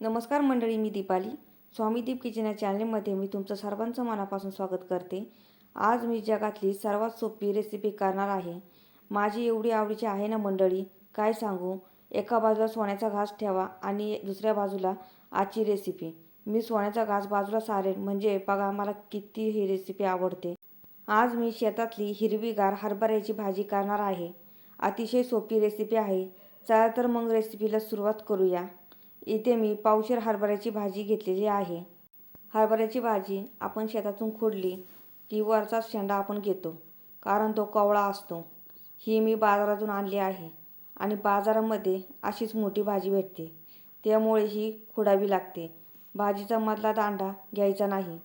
नमस्कार मंडळी मी दीपाली. स्वामी दीप किचन या चॅनलमध्ये मी तुमचं सर्वांचं मनापासून स्वागत करते. आज मी जगातली सर्वात सोपी रेसिपी करणार आहे. माझी एवढी आवडीची आहे ना मंडळी? काय सांगू? एका बाजूला सोन्याचा घास ठेवा आणि दुसऱ्या बाजूला आजची रेसिपी मी सोन्याचा घास बाजूला सारेन म्हणजे बघा मला किती ही रेसिपी आवडते. आज मी शेतातली हिरवीगार हरभऱ्याची भाजी करणार आहे. अतिशय सोपी रेसिपी आहे. चला तर मग रेसिपीला सुरुवात करूया. इथे मी पावशेर हरभऱ्याची भाजी घेतलेली आहे. हरभऱ्याची भाजी आपण शेतातून खोडली की वरचाच शेंडा आपण घेतो कारण तो कवळा असतो. ही मी बाजारातून आणली आहे आणि बाजारामध्ये अशीच मोठी भाजी भेटते. त्यामुळे ही खोडावी लागते. भाजीचा मधला दांडा घ्यायचा नाही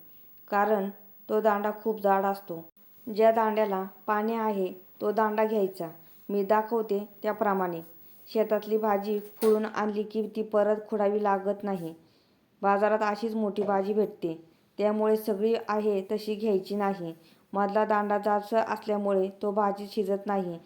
कारण तो दांडा खूप जाड असतो. ज्या दांड्याला पाणी आहे तो दांडा घ्यायचा. मी दाखवते त्याप्रमाणे. शेतातली भाजी फोडून आणली की ती परत खुडावी लागत नाही. बाजारात अशीच मोठी भाजी भेटते. त्यामुळे सगळी आहे तशी घ्यायची नाही. मधला दांडा जाडसर असल्यामुळे तो भाजी शिजत नाही.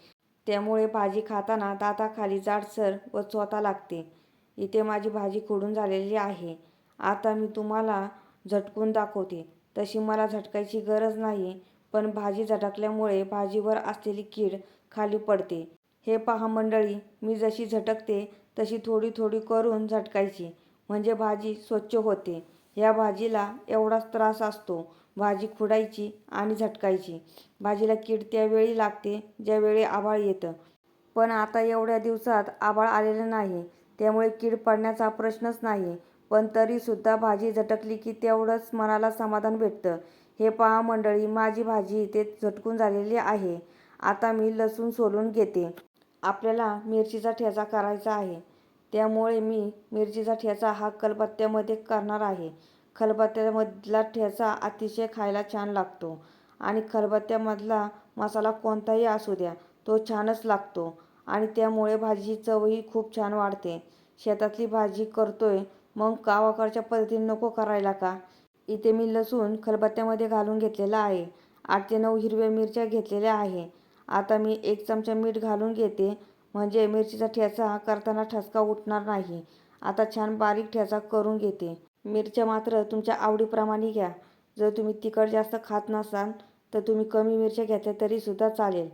त्यामुळे भाजी खाताना दाताखाली जाडसर व चोता लागते. इथे माझी भाजी खोडून झालेली आहे. आता मी तुम्हाला झटकून दाखवते. तशी मला झटकायची गरज नाही पण भाजी झटकल्यामुळे भाजीवर असलेली कीड खाली पडते. हे पहा मंडळी मी जशी झटकते तशी थोडी थोडी करून झटकायची. म्हणजे भाजी स्वच्छ होते. या भाजीला एवढाच त्रास असतो. भाजी खुडायची आणि झटकायची. भाजीला कीड त्यावेळी लागते ज्यावेळी आभाळ येतं. पण आता एवढ्या दिवसात आभाळ आलेलं नाही. त्यामुळे कीड पडण्याचा प्रश्नच नाही. पण तरीसुद्धा भाजी झटकली की तेवढंच मनाला समाधान भेटतं. हे पहा मंडळी माझी भाजी इथे झटकून झालेली आहे. आता मी लसूण सोलून घेते. आपल्याला मिरचीचा ठेचा करायचा आहे. त्यामुळे मी मिरचीचा ठेचा हा खलबत्त्यामध्ये करणार आहे. खलबत्त्यामधला ठेचा अतिशय खायला छान लागतो आणि खलबत्त्यामधला मसाला कोणताही असू द्या तो छानच लागतो आणि त्यामुळे भाजीची चवही खूप छान वाढते. शेतातली भाजी करतोय मग गावाकडच्या पद्धतीने नको करायला का? इथे मी लसूण खलबत्त्यामध्ये घालून घेतलेला आहे. आठ ते नऊ हिरव्या मिरच्या घेतलेल्या आहे. आता मी एक चमचा मीठ घालून घेते. म्हणजे मिरचीचा ठेचा करताना ठसका उठणार नाही. आता छान बारीक ठेचा करून घेते. मिरच्या मात्र तुमच्या आवडीप्रमाणे घ्या. जर तुम्ही तिखट जास्त खात नसाल तर तुम्ही कमी मिरच्या घेतल्या तरीसुद्धा चालेल.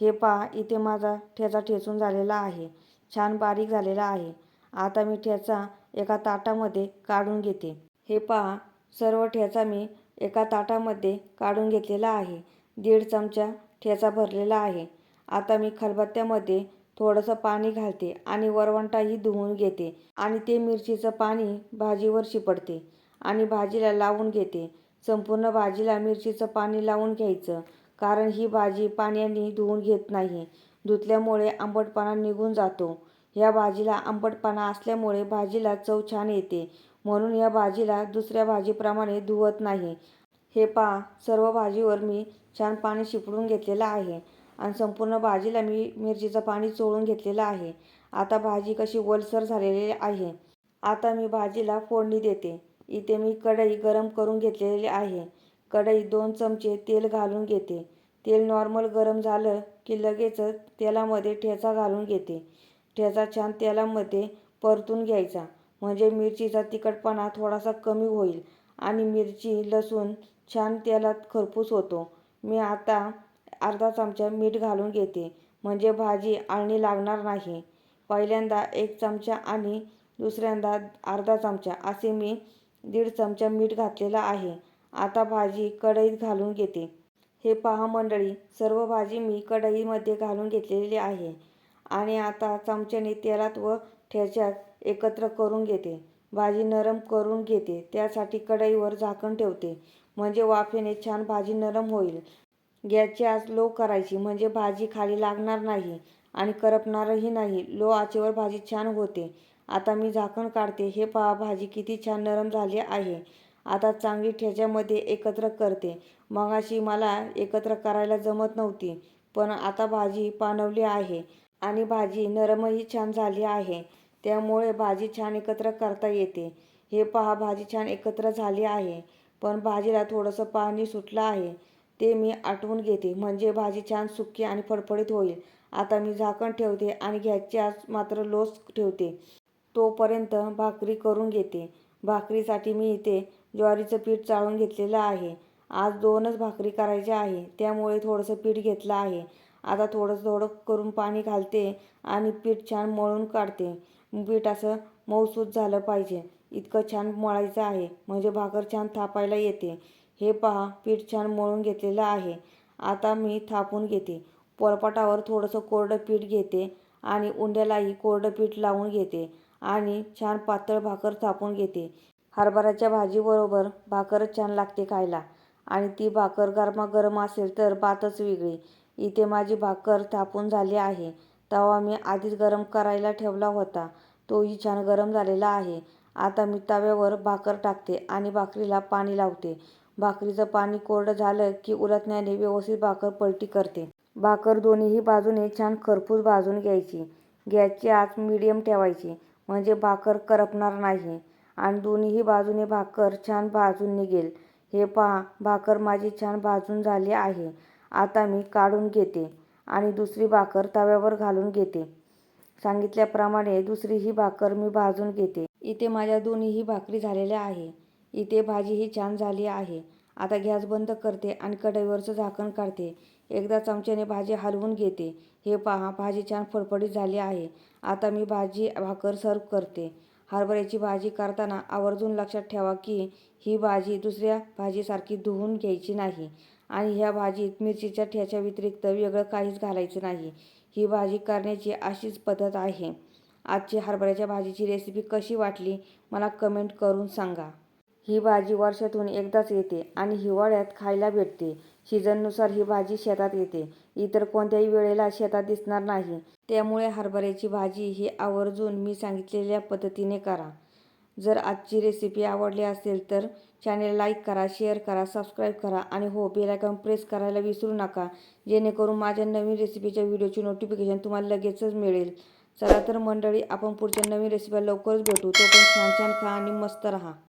हे पहा इथे माझा ठेचा ठेचून झालेला आहे. छान बारीक झालेला आहे. आता मी ठेचा एका ताटामध्ये काढून घेते. हे पहा सर्व ठेचा मी एका ताटामध्ये काढून घेतलेला आहे. दीड चमचा ठेचा भरलेला आहे. आता मी खलबत्त्यामध्ये थोडंसं पाणी घालते आणि वरवंटाही धुवून घेते आणि ते मिरचीचं पाणी भाजीवर शिपडते आणि भाजीला लावून घेते. संपूर्ण भाजीला मिरचीचं पाणी लावून घ्यायचं कारण ही भाजी पाण्याने धुवून घेत नाही. धुतल्यामुळे आंबटपणा निघून जातो. या भाजीला आंबटपणा असल्यामुळे भाजीला चव छान येते. म्हणून या भाजीला दुसऱ्या भाजीप्रमाणे धुवत नाही. हे पहा सर्व भाजीवर मी छान पाणी शिपडून घेतलेलं आहे आणि संपूर्ण भाजीला मी मिरचीचं पाणी चोळून घेतलेलं आहे. आता भाजी कशी ओलसर झालेली आहे. आता मी भाजीला फोडणी देते. इथे मी कढई गरम करून घेतलेली आहे. कढई दोन चमचे तेल घालून घेते. तेल नॉर्मल गरम झालं की लगेचच तेलामध्ये ठेचा घालून घेते. ठेचा छान तेलामध्ये परतून घ्यायचा. म्हणजे मिरचीचा तिखटपणा थोडासा कमी होईल आणि मिरची लसूण छान तेलात खरपूस होतो. मी आता अर्धा चमचा मीठ घालून घेते. म्हणजे भाजी आळणी लागणार नाही. पहिल्यांदा एक चमचा आणि दुसऱ्यांदा अर्धा चमचा असे मी दीड चमचा मीठ घातलेला आहे. आता भाजी कढईत घालून घेते. हे पहा मंडळी सर्व भाजी मी कढईमध्ये घालून घेतलेली आहे. आणि आता चमच्याने तेलात व ठेच्यात एकत्र करून घेते. भाजी नरम करून घेते. त्यासाठी कढईवर झाकण ठेवते. म्हणजे वाफेने छान भाजी नरम होईल. गॅसची आज लो करायची म्हणजे भाजी खाली लागणार नाही आणि करपणारही नाही. लो आचेवर भाजी छान होते. आता मी झाकण काढते. हे पहा भाजी किती छान नरम झाली आहे. आता चांगली ठेच्यामध्ये एकत्र करते. मगाशी मला एकत्र करायला जमत नव्हती पण आता भाजी पाणवली आहे आणि भाजी नरमही छान झाली आहे. त्यामुळे भाजी छान एकत्र करता येते. हे पहा भाजी छान एकत्र झाली आहे. पण भाजीला थोडंसं पाणी सुटलं आहे. ते मी आटवून घेते. म्हणजे भाजी छान सुकी आणि फडफडीत होईल. आता मी झाकण ठेवते आणि घ्यायची आज मात्र लोच ठेवते. तोपर्यंत भाकरी करून घेते. भाकरीसाठी मी इथे ज्वारीचं पीठ चाळून घेतलेलं आहे. आज दोनच भाकरी करायच्या आहे. त्यामुळे थोडंसं पीठ घेतलं आहे. आता थोडंसं थोडं करून पाणी घालते आणि पीठ छान मळून काढते. पीठ असं मऊसूत झालं पाहिजे. इतकं छान मळायचं आहे. म्हणजे भाकर छान थापायला येते. हे पहा पीठ छान मळून घेतलेलं आहे. आता मी थापून घेते. पोरपाटावर थोडंसं कोरडं पीठ घेते आणि उंड्यालाही कोरडं पीठ लावून घेते आणि छान पातळ भाकर थापून घेते. हरभऱ्याच्या भाजीबरोबर भाकरच छान लागते खायला आणि ती भाकर गरमागरम असेल तर बातच वेगळी. इथे माझी भाकर थापून झाली आहे. तवा मी आधीच गरम करायला ठेवला होता. तोही छान गरम झालेला आहे. आता मी तव्यावर भाकर टाकते आणि भाकरीला पाणी लावते. भाकरीचं पाणी कोरडं झालं की उलटण्याने व्यवस्थित भाकर पलटी करते. भाकर दोन्हीही बाजूने छान खरपूस भाजून घ्यायची. गॅसची आच मिडियम ठेवायची म्हणजे भाकर करपणार नाही. आणि दोन्हीही बाजूने भाकर छान भाजून निघेल. हे पहा भाकर माझी छान भाजून झाली आहे. आता मी काढून घेते आणि दुसरी भाकर तव्यावर घालून घेते. सांगितल्याप्रमाणे दुसरी ही भाकर मी भाजून घेते. इथे माझ्या दोन्हीही भाकरी झालेल्या आहे. इथे भाजीही छान झाली आहे. आता गॅस बंद करते आणि कढईवरचं झाकण काढते. एकदा चमच्याने भाजी हलवून घेते. हे पहा भाजी छान फडफडीत झाली आहे. आता मी भाजी भाकर सर्व करते. हरभऱ्याची भाजी करताना आवर्जून लक्षात ठेवा की ही भाजी दुसऱ्या भाजीसारखी धुवून घ्यायची नाही. आणि ह्या भाजीत मिरचीच्या ठ्याच्या व्यतिरिक्त वेगळं काहीच घालायचं नाही. ही भाजी करण्याची अशीच पद्धत आहे. आजची हरभऱ्याच्या भाजीची रेसिपी कशी वाटली मला कमेंट करून सांगा. ही भाजी वर्षातून एकदाच येते आणि हिवाळ्यात खायला भेटते. सीझननुसार ही भाजी शेतात येते. इतर कोणत्याही वेळेला शेतात दिसणार नाही. त्यामुळे हरभऱ्याची भाजी ही आवर्जून मी सांगितलेल्या पद्धतीने करा. जर आजची रेसिपी आवडली असेल तर चॅनेल लाईक करा शेअर करा सबस्क्राईब करा आणि हो बेल प्रेस करायला विसरू नका. जेणेकरून माझ्या नवीन रेसिपीच्या व्हिडिओची नोटिफिकेशन तुम्हाला लगेचच मिळेल. चला तर मंडळी आपण पुढच्या नवीन रेसिपीला लवकरच भेटू. तो पण छान छान खा आणि मस्त राहा.